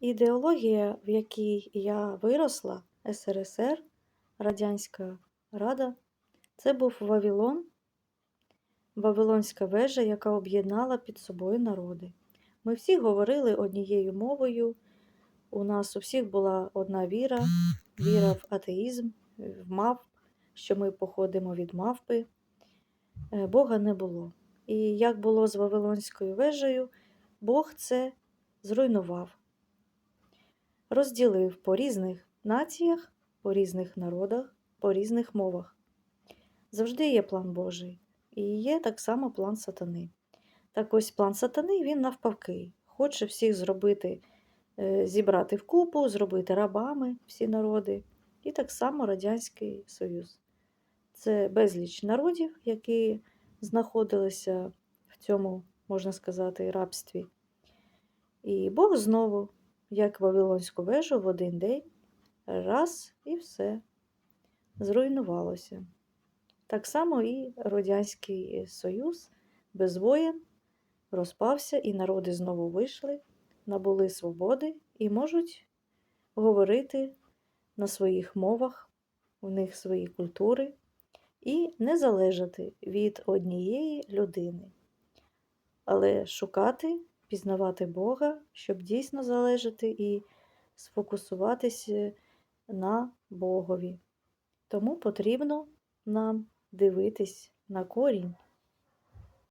Ідеологія, в якій я виросла, СРСР, Радянська Рада, це був Вавилон, Вавилонська вежа, яка об'єднала під собою народи. Ми всі говорили однією мовою. У нас у всіх була одна віра, віра в атеїзм, в мавп, що ми походимо від мавпи. Е, Бога не було. І як було з Вавилонською вежею, Бог це зруйнував, розділив по різних націях, по різних народах, по різних мовах. Завжди є план Божий, і є так само план сатани. Так ось план сатани, він навпаки, хоче всіх зробити, е, зібрати вкупу, зробити рабами всі народи. І так само Радянський Союз. Це безліч народів, які знаходилися в цьому, можна сказати, рабстві. І Бог знову, як Вавилонську вежу, в один день, раз і все. Зруйнувалося. Так само і Радянський Союз без воєн розпався, і народи знову вийшли, набули свободи і можуть говорити на своїх мовах, у них свої культури, і не залежати від однієї людини, але шукати, пізнавати Бога, щоб дійсно залежати і сфокусуватися на Богові. Тому потрібно нам дивитись на корінь.